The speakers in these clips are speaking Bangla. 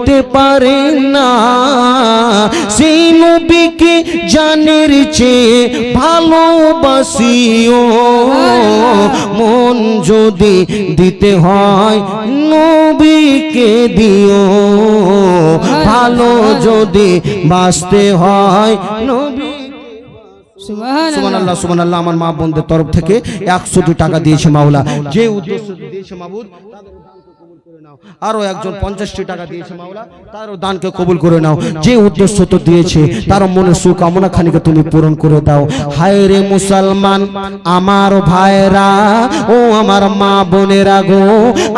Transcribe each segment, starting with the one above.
দিতে পারে না। সেই নবীকে জানের চেয়ে ভালোবাসিও। মন যদি দিতে হয় নবীকে দিও। ভালো যদি বাঁচতে হয় নবী। সুমান সুবহানাল্লাহ আল্লাহ সুমান আল্লাহ আমার মা বোনদের তরফ থেকে একশো টাকা দিয়েছে মাওলা। যে উদ্দেশ্য দিয়েছে মাবুদ আরও একজন পঞ্চাশটি টাকা দিয়েছে মাওলা। তারও দানকে কবুল করে নাও। যে উদ্দেশ্য তো দিয়েছে তার মনে সুকামনা খানিকে তুমি পূরণ করে দাও। হায় রে মুসলমান আমার ভাইরা ও আমার মা বোনেরা গো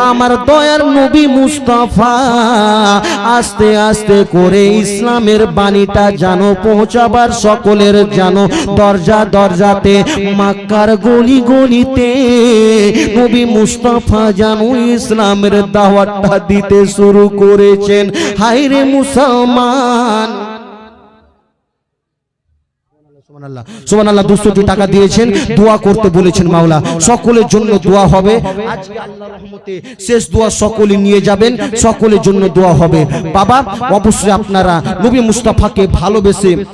আমার দয়ার নবী মুস্তাফা আস্তে আস্তে করে ইসলামের বাণীটা জানো পৌঁছাবার সকলের জানো দরজা দরজাতে মাক্কার গলি গলিতে নবী মুস্তাফা জানো ইসলামের দাওয়াতটা দিতে শুরু করেছেন। হায়রে মুসলমান। সকলের জন্য হবে। শেষ দোয়া সকলে নিয়ে যাবেন, সকলের জন্য হবে। বাবা, অবশ্যই আপনারা নবী মুস্তাফাকে ভালোবেসে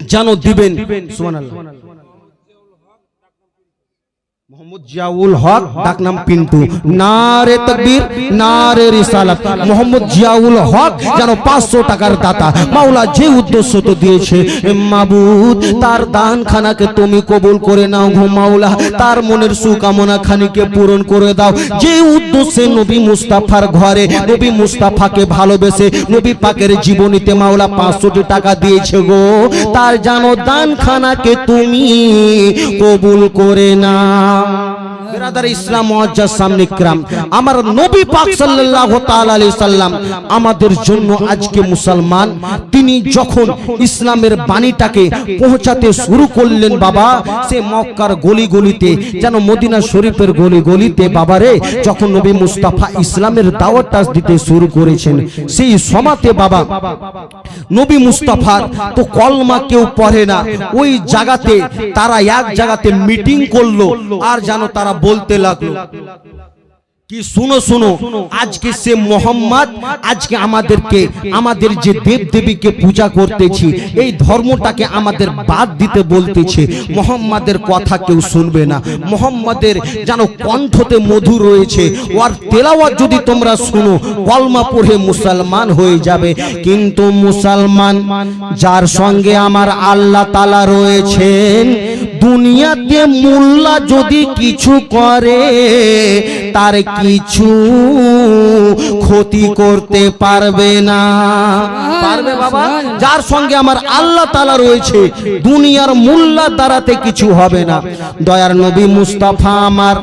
যেন দিবেন। সুমান আল্লাহ জিয়াউল হক, ডাক নাম পিন্টু। নারে তকবীর, নারে রিসালাত। মোহাম্মদ জিয়াউল হক যেন পাঁচশো টাকার দাতা। মাওলা যে উদ্দেশ্য তো দিয়েছে। মাবুদ, তার দান খানাকে তুমি কবুল করে নাও গো মাওলা। তার মনের সুকামনা খানিকে পূরণ করে দাও। যে উদ্দেশ্যে নবী মুস্তাফার ঘরে, নবী মুস্তাফাকে ভালোবেসে, নবী পাকের জীবনীতে মাওলা পাঁচশোটি টাকা দিয়েছে গো, তার জানো দান খানাকে তুমি কবুল করে না আমার নবী পাক সাল্লাল্লাহু আমাদের জন্য আজকে মুসলমান তিনি যখন ইসলামের বাণীটাকে পৌঁছাতে শুরু করলেন বাবা, সে মক্কার গলি গলিতে যেন মদিনা শরীফের গলি গলিতে বাবারে যখন নবী মুস্তাফা ইসলামের দাওয়াতটা দিতে শুরু করেছেন, সেই সমাতে বাবা, নবী মুস্তাফার তো কলমা কেউ পড়ে না, ওই জায়গাতে তারা এক জায়গাতে মিটিং করল, আর যেন তারা বলতে লাগল। কি শুনো শুনো আজকে সে মোহাম্মদ আজকে আমাদেরকে আমাদের যে দেব দেবীকে পূজা করতেছি এই ধর্মটাকে আমাদের বাদ দিতে বলতেছে। মোহাম্মদের কথা কেউ শুনবে না। মোহাম্মদের যেন কণ্ঠতে মধু রয়েছে। ওর তেলাওয়াত যদি তোমরা শুনো কলমা পড়ে মুসলমান হয়ে যাবে। কিন্তু মুসলমান যার সঙ্গে আমার আল্লাহ তালা রয়েছেন দুনিয়াতে মোল্লা যদি কিছু করে তার কিছু ক্ষতি করতে পারবে না। পারবে বাবা? যার সঙ্গে আমার আল্লাহ তালা রয়েছে, দুনিয়ার মোল্লা দ্বারাতে কিছু হবে না। দয়ার নবী মুস্তাফা আমার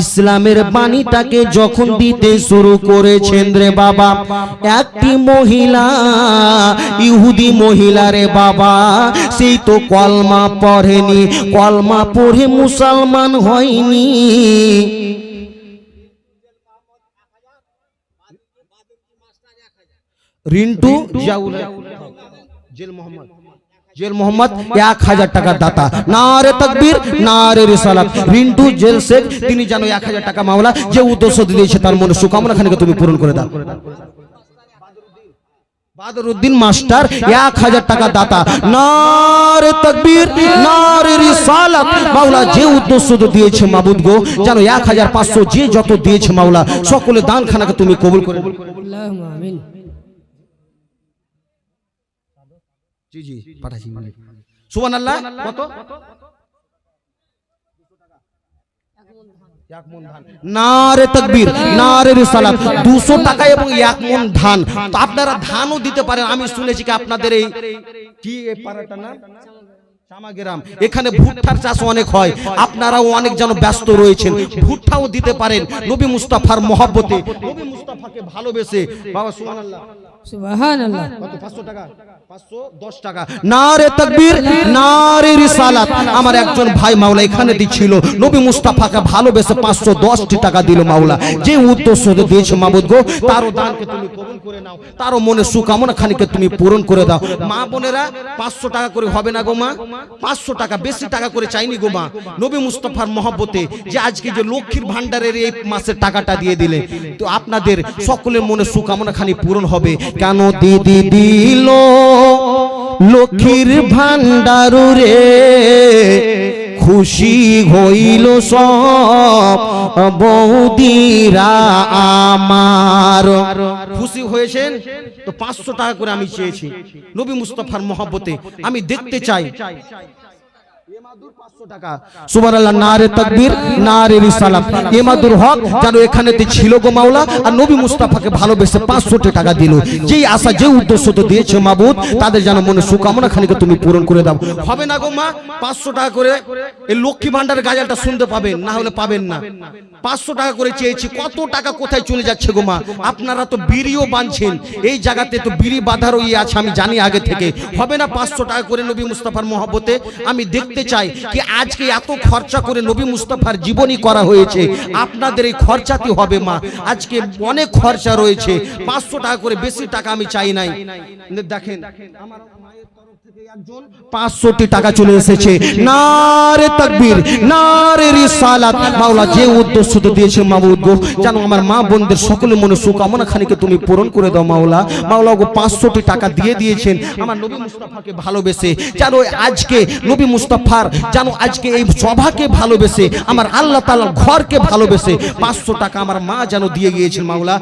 ইসলামের বাণীটাকে যখন দিতে শুরু করেছেন রে বাবা, একটি মহিলা, ইহুদি মহিলা রে বাবা, সেই তো কলমা পড়েনি, কলমা পড়ে মুসলমান হয়নি। রিন্টু জিয়াউল জেল মোহাম্মদ। জেল মোহাম্মদ এক হাজার টাকার দাতা। নারে তকবীর নারে রিসালাত। রিন্টু জেল শেখ তিনি জানো এক হাজার টাকা মামলা যে উদ্দেশ্য দিয়েছে তার মনে সুকামনা খানিকে তুমি পূরণ করে দাও। বাদরুদ্দিন মাস্টার এক হাজার টাকা দাতা। নারে তকবীর নারে রিসালাত। মাওলা যে উদ্দেশ্য তো দিয়েছে মাবুদ গো জানো এক হাজার পাঁচশো যে যত দিয়েছে মাওলা সকলে দান খানাকে তুমি কবুল করে দাও। আমিন। জি জি পাঠাচ্ছি সুবহানাল্লাহ কত? নারে তকবীর নারে রিসালাত 200 টাকা এবং এক মন ধান। আপনারা ধানও দিতে পারেন আমি শুনেছি কি আপনাদের এই কি এই পাড়াটা না? চামাগ্রাম। এখানে ভুট্টার চাষ অনেক হয়। আপনারাও অনেক যেন ব্যস্ত রয়েছেন। ভুট্টাও দিতে পারেন। নবী মুস্তাফার মহব্বতে। মুস্তাফাকে ভালোবেসে। বাবা সুবহানাল্লাহ। সুবহানাল্লাহ। কত 500 টাকা? 510 টাকা। নারে তাকবীর নারে রিসালাত। আমার একজন ভাই মাওলা এখানে দিছিল নবী মুস্তাফাকে ভালোবেসে 510 টি টাকা দিল মাওলা। যে উদ্দেশ্য দিয়েছে মাবুদ গো তারও দানকে তুমি কবুল করে নাও। তারও মনে সুকামনা খানিকে তুমি পূরণ করে দাও। মা বোনেরা 500 টাকা করে হবে না গো মা? পাঁচশো টাকা বেশি টাকা করে চাইনি গো মা। নবী মুস্তফার মহব্বতে যে আজকে যে লক্ষ্মীর ভান্ডারের এই মাসের টাকাটা দিয়ে দিলে। তো আপনাদের সকলের মনে সুকামনা খানি পূরণ হবে। কেন দিদি দিল? লক্ষ্মীর ভান্ডার রে খুশি হইল সব। বৌদিরা আমার। খুশি হয়েছেন? তো পাঁচশো টাকা করে আমি চেয়েছি। নবী মুস্তফার মহব্বতে আমি দেখতে চাই। সুবহানাল্লাহ, নারে তাকবীর, নারে রিসালাত ইমাদুর হক যেন এখানেতে ছিল গো মাওলা, আর নবী মুস্তাফাকে ভালোবেসে 500 টাকা দিল। যেই আশা যে উদ্দেশ্য তো দিয়েছে মাবুদ, তাদের যেন সুকামনা খানিকে তুমি পূরণ করে দাও। হবে না গো মা 500 টাকা করে এই লক্ষ্মী ভান্ডারের গাজালটা শুনতে পাবেন, না হলে পাবেন না। 500 টাকা করে চেয়েছি, কত টাকা কোথায় চলে যাচ্ছে গো মা? আপনারা তো বিড়িও বাঁধছেন এই জায়গাতে তো বিড়ি বাঁধারও ইয়ে আছে, আমি জানি আগে থেকে। হবে না 500 টাকা করে নবী মুস্তাফার মহব্বতে, আমি দেখতে চাই কি আজকে এত খরচা করে নবী মুস্তফার জীবনী করা হয়েছে। আপনাদের এই খরচাতে হবে মা। আজকে অনেক খরচা রয়েছে। পাঁচশো টাকা করে বেশি টাকা আমি চাই নাই। দেখেন আমার পাঁচশোটি টাকা চলে এসেছে। নারে তাকবীর, নারে রিসালাত। মাওলা, যে উদ্দেশ্য তো দিয়েছে মাবুদ গো আমার মা বোনদের সকলের মনে সুকামনা খানিকে তুমি পূরণ করে দাও মাওলা। মাওলা গো, পাঁচশোটি টাকা দিয়ে দিয়েছেন আমার নবী মুস্তাফাকে ভালোবেসে। আজকে নবী মুস্তাফার আজকে এই সভাকে ভালোবেসে, আমার আল্লাহ ঘরকে ভালোবেসে পাঁচশো টাকা আমার মা যেন দিয়ে গিয়েছেন মাওলা।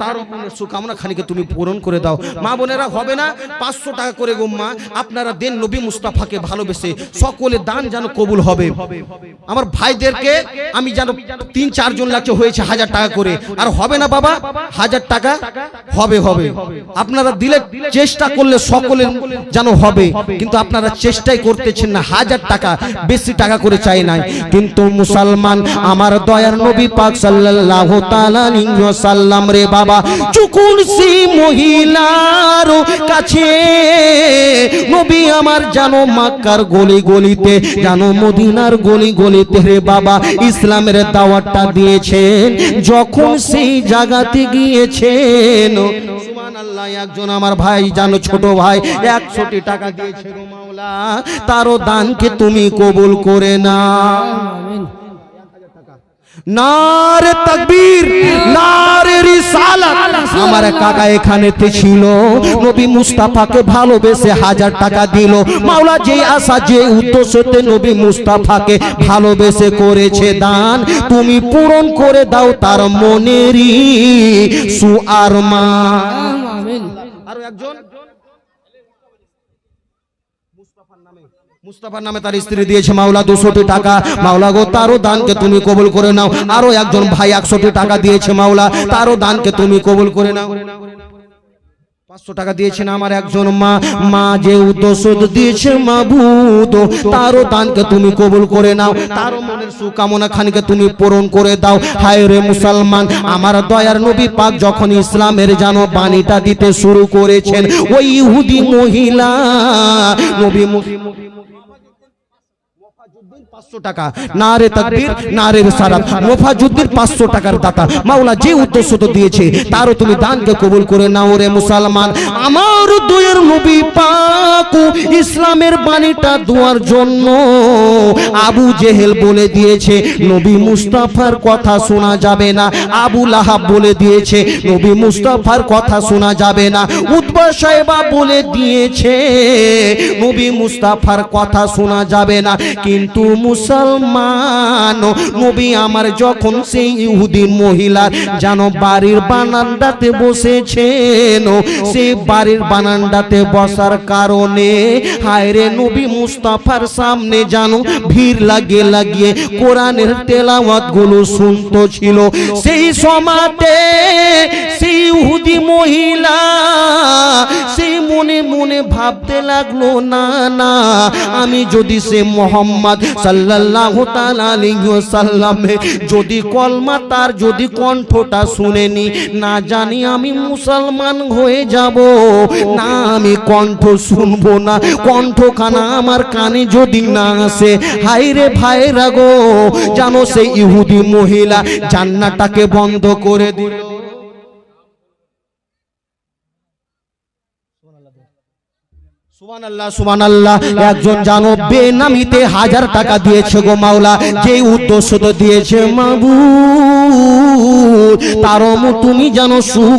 তার সুকামনা খানিকে তুমি পূরণ করে দাও। মা বোনেরা, হবে না? পাঁচশো টাকা করে গো মা, আপনারা দেন নবী মুস্তাফাকে ভালোবেসে, সকলে দান যেন কবুল হবে। আমার ভাইদেরকে আমি যেন তিন, চারজন লাগছে হয়েছে হাজার টাকা করে। আর হবে না বাবা, হাজার টাকা হবে হবে। আপনারা দিলে চেষ্টা করলে সকলের যেন হবে। কিন্তু আপনারা চেষ্টাই করতেছেন না, হাজার টাকা, বেশি টাকা করে চাই নাই। কিন্তু মুসলমান, আমার দয়ার নবী পাক সাল্লাল্লাহু তাআলা ওয়াসাল্লাম রে বাবা চুকুন সি মহিলার কাছে নবী আমার জানো মাক্কার গলি গলিতে, জানো মদিনার গলি গলিতে রে বাবা, ইসলামের দাওয়াতটা দিয়েছেন, যখন সেই জায়গাতে গিয়েছেন। আল্লাহ একজন আমার ভাই, জানো ছোট ভাই, একশোটি টাকা দিয়েছে তারও দানকে তুমি কবুল করে না নারে তাকবীর নারে রিসালাত। আমার কাকা এখানেতে ছিল। নবী মুস্তাফাকে ভালোবেসে হাজার টাকা দিল। মাওলা যে আশা যে উদ্দেশ্যতে নবী মুস্তাফাকে ভালোবেসে করেছে দান তুমি পূরণ করে দাও তার মনেরই সুআরমা আমিন। আর একজন? মুস্তাফার নামে তার স্ত্রী দিয়েছে মাওলা দুশোটি টাকা। মাওলা গো, তারও দানকে তুমি কবুল করে নাও। আরও একজন ভাই একশোটি টাকা দিয়েছে মাওলা। তারও দানকে তুমি কবুল করে নাও। পাঁচশো টাকা দিয়েছেন আমার একজন মা। মা যে তারও দানকে তুমি কবুল করে নাও। মনের সুকামনা খানকে তুমি পূরণ করে দাও। হায় রে মুসলমান, আমার দয়ার নবী পাক যখন ইসলামের যেন বাণীটা দিতে শুরু করেছেন, ওই ইহুদি মহিলা, নবী পাঁচশো টাকা। না তাকবীর না সারাত মোফাজুদ্দিন পাঁচশো টাকার দাতা। মাওলা যে উদ্দেশ্য তো দিয়েছে তারও তুমি দানকে কবুল করে নাও রে মুসলমান। আমার দুয়ের নবী পাকু ইসলামের বাণীটা দেওয়ার জন্য আবু জেহেল বলে দিয়েছে নবী মুস্তাফার কথা শোনা যাবে না। আবু লাহাব বলে দিয়েছে নবী মুস্তাফার কথা শোনা যাবে না। উতবা সাহেবা বলে দিয়েছে নবী মুস্তাফার কথা শোনা যাবে না। কিন্তু মুসলমান। নবী আমার যখন সেই ইহুদি মহিলা, যেন বাড়ির বানান্ডাতে বসেছেন, সেই বাড়ির বানান্ডাতে বসার কারণে হায়রে নবী মুস্তাফার সামনে জানো ভিড় লাগিয়ে লাগিয়ে কোরআনের তেলাওয়াতগুলো শুনতো ছিল। সেই সমাতে সেই ইহুদি মহিলা, সেই মনে মনে ভাবতে লাগল, না না, আমি যদি সে মোহাম্মদ সাল্লাল্লাহু তাআলা আলাইহি ওয়াসাল্লামে, যদি কলমা তার যদি কণ্ঠটা শুনেনি, না জানি আমি মুসলমান হয়ে যাব, না আমি কণ্ঠ শুনব না, কণ্ঠখানা আমার কানে যদি না আসে হাইরে ভাইরা গো, জানো সেই ইহুদি মহিলা জান্নাটাকে বন্ধ করে দিল সুমান আল্লাহ সুমান আল্লাহ তার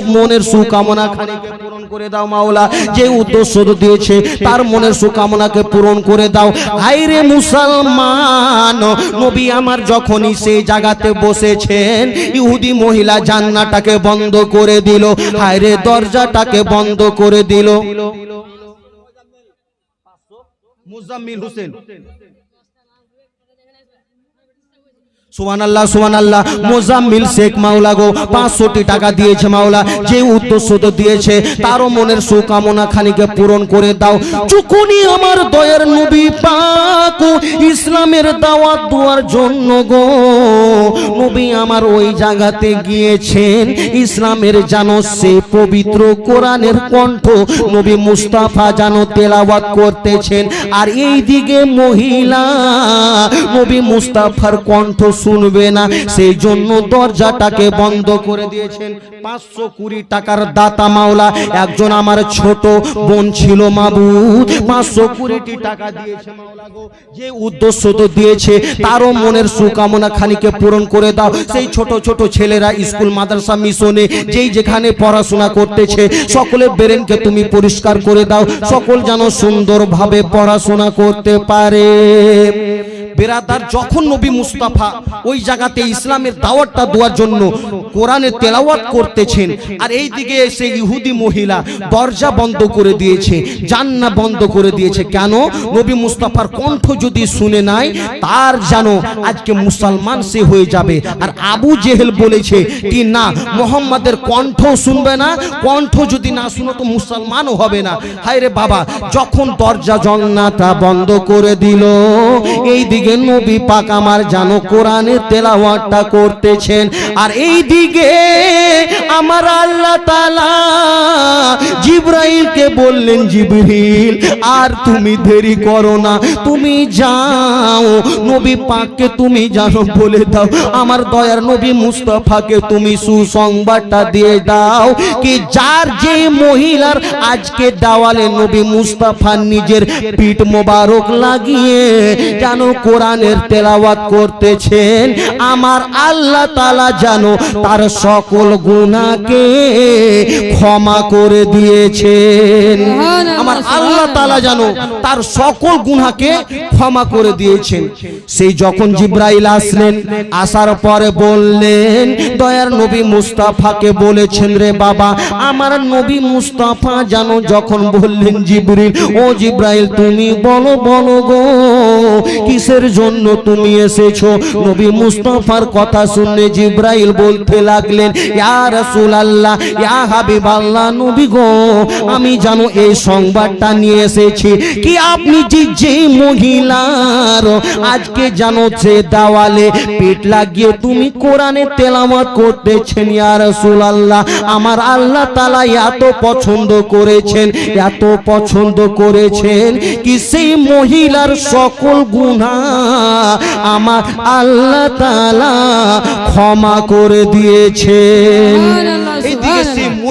মনের সুকামনাকে পূরণ করে দাও। হাইরে মুসলমান, নবী আমার যখনই সেই জায়গাতে বসেছেন, ইহুদি মহিলা জান্নাটাকে বন্ধ করে দিল। হায়রে দরজাটাকে বন্ধ করে দিল। মুজাম্মিল হোসেন। সুমান টাকা দিয়েছে মাওলা, যে দিয়েছে মনের সুকামনা পূরণ করে দাও। আমার দয়ের নবী পাক, ইসলামের দাওয়াত জন্য গো। নবী আমার ওই জায়গাতে গিয়েছেন, ইসলামের জানো সে পবিত্র কোরআনের কণ্ঠ নবী মুস্তাফা জানো তেলাওয়াত করতেছেন। আর এই দিকে মহিলা, নবী মুস্তাফার কণ্ঠ শুনবে না। সেই জন্য দরজাটাকে বন্ধ করে দিয়েছেন। পাঁচশো কুড়ি টাকার দাতা মাওলা। একজন আমার ছোট বোন ছিল মাবুদ। পাঁচশো কুড়িটি টাকা দিয়েছে মাওলা গো। যে উদ্দেশ্য তো দিয়েছে তারও মনের সুকামনা খানিকে পূরণ করে দাও। সেই ছোট ছোট ছেলেরা স্কুল মাদ্রাসা মিশনে যেই যেখানে পড়াশোনা করতেছে সকলের বেরেনকে তুমি পরিষ্কার করে দাও। সকল যেন সুন্দরভাবে পড়াশোনা করতে পারে। বেরাদার যখন নবী মুস্তাফা ওই জায়গাতে ইসলামের দাওয়াতটা দেওয়ার জন্য কোরআনে তেলাওয়াত করতেছেন, আর এই দিকে এসে ইহুদি মহিলা দরজা বন্ধ করে দিয়েছে জান্না বন্ধ করে দিয়েছে। কেন? নবী মুস্তাফার কণ্ঠ যদি শুনে নাই, তার জানো আজকে মুসলমান সে হয়ে যাবে। আর আবু জেহেল বলেছে কি, না, মোহাম্মদের কণ্ঠ শুনবে না, কণ্ঠ যদি না শুনো তো মুসলমানও হবে না। হায় রে বাবা, যখন দরজা জন্নাটা বন্ধ করে দিল এই দিকে নবী পাক আমার জানো কোরআনের তেলাওয়াতটা করতেছেন। আর এই দিকে আমার আল্লাহ তাআলা জিব্রাইলকে বললেন, জিবরিল, আর তুমি দেরি করো না। তুমি যাও, নবী পাককে তুমি জানো বলে দাও। আমার দয়ার নবী মুস্তাফাকে তুমি সুসংবাদটা দিয়ে দাও কি যার যে মহিলার আজকে দাওয়ালে নবী মুস্তাফা নিজের পিঠ মোবারক লাগিয়ে জানো কোরআনের তেলাওয়াত করতেছেন। আমার আল্লাহ তাআলা জানো তার সকল গুনাহকে ক্ষমা করে দিয়েছেন। আমার আল্লাহ তাআলা জানো তার সকল গুনাহকে ক্ষমা করে দিয়েছেন। সেই যখন জিব্রাইল আসলেন আসার পরে বললেন দয়ার নবী মুস্তাফাকে বলেছেন রে বাবা আমার নবী মুস্তাফা জানো যখন বললেন জিব্রিল ও জিব্রাইল তুমি বলো বলো গো কিসের জন্য তুমি এসেছ। নবী মুস্তাফার কথা শুনে জিব্রাইল বলতে লাগলেন, ইয়া রাসূলুল্লাহ, ইয়া হাবিবাল্লাহ, নবী গো, আমি জানো এই সংবাদটা নিয়ে এসেছি। কি আপনি যে যে মহিলার, আজকে জানো যে দাওয়ালে পেট লাগিয়ে তুমি কোরআনে তেলাওয়াত করতেছেন, ইয়া রাসূলুল্লাহ, আমার আল্লাহ তাআলা এত পছন্দ করেছেন, এত পছন্দ করেছেন, কি সেই মহিলার সকল গুনাহ আমার আল্লাহ তালা ক্ষমা করে দিয়েছে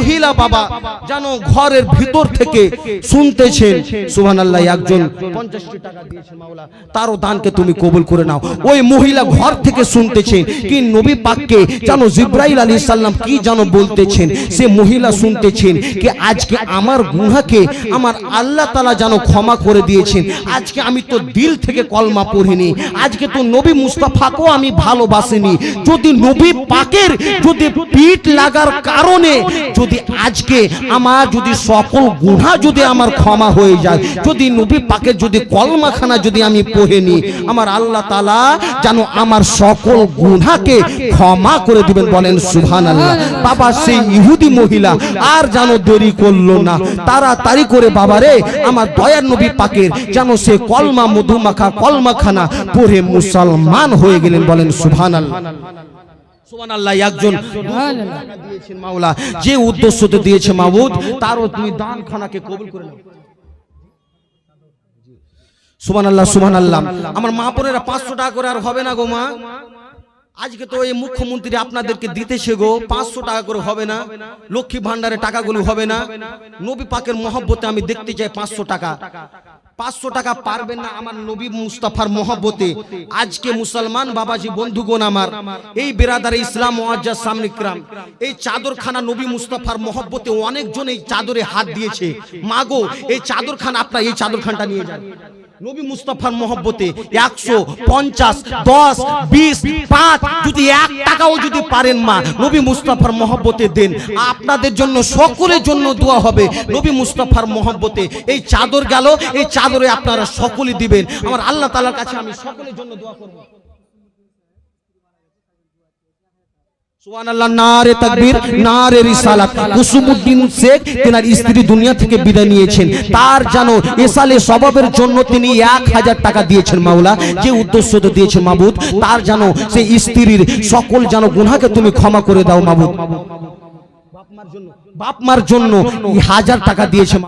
মহিলা বাবা জানো ঘরের ভিতর থেকে শুনতেছেন। সুবহানাল্লাহ, একজন 50 টাকা দিয়েছে মাওলা। তারও দানকে তুমি কবুল করে নাও। ওই মহিলা ঘর থেকে শুনতেছেন কি নবী পাককে জানো জিব্রাইল আলাইহিস সালাম কি জানো বলতেছেন। সে মহিলা শুনতেছেন কি আজকে আমার গুনাহকে আমার আল্লাহ তাআলা জানো ক্ষমা করে দিয়েছেন। আজকে আমি তো দিল থেকে কলমা পড়িনি। আজকে তো নবী মুস্তাফাকেও আমি ভালোবাসিনি। যদি নবী পাকের যদি পিঠ লাগার কারণে যদি আজকে আমার যদি সকল গুনাহ যদি আমার ক্ষমা হয়ে যায়, যদি নবী পাকের যদি কলমাখানা যদি আমি পড়িনি আমার আল্লাহ তাআলা যেন আমার সকল গুনাহকে ক্ষমা করে দিবেন, বলেন সুবহানাল্লাহ। বাবা, সেই ইহুদি মহিলা আর যেন দেরি করল না, তাড়াতাড়ি করে বাবা রে, আমার দয়ার নবী পাকের যেন সে কলমা, মধুমাখা, কলমাখানা পড়ে মুসলমান হয়ে গেলেন, বলেন সুবহানাল্লাহ সুবহানাল্লাহ। একজন দিয়েছেন মাওলা। যে উদ্দেশ্য তো দিয়েছে মাবুদ তারও তুমি দান খানাকে কবুল করে নাও। সুবহানাল্লাহ সুবহানাল্লাহ। আমার মা বোনেরা পাঁচশো টাকা করে আর হবে না গো মা। আজকে তো এই মুখ্যমন্ত্রী আপনাদেরকে দিতেছে গো পাঁচশো টাকা করে হবে না। লক্ষ্মী ভান্ডারের টাকাগুলো হবে না। নবী পাকের মহব্বতে আমি দেখতে চাই পাঁচশো টাকা। পাঁচশো টাকা পারবেন না আমার নবী মুস্তাফার মহব্বতে। আজকে মুসলমান বাবাজি বন্ধুগণ আমার এই বেরাদার ইসলাম ওয়াজ্জার সামনে ক্রাম এই চাদরখানা নবী মুস্তাফার মহব্বতে অনেকজন এই চাদরে হাত দিয়েছে। মাগো এই চাদরখানা আপনার এই চাদরখানটা নিয়ে যান। নবী মুস্তাফার মহব্বতে একশো পঞ্চাশ দশ বিশ পাঁচ যদি এক টাকাও যদি পারেন মা নবী মুস্তাফার মহব্বতে দেন। আপনাদের জন্য সকলের জন্য দোয়া হবে। নবী মুস্তাফার মহব্বতে এই চাদর গেল এই চাদরে আপনারা সকলে দিবেন। আমার আল্লাহ তালার কাছে আমি সকলের জন্য দোয়া করব। তার স্বভাবের জন্য তিনি এক হাজার টাকা দিয়েছেন মাওলা উদ্দেশ্য তার সেই স্ত্রীর সকল যেন গুনাহকে তুমি ক্ষমা করে দাও মাবুদ। বাপ মার জন্য হাজার টাকা দিয়েছে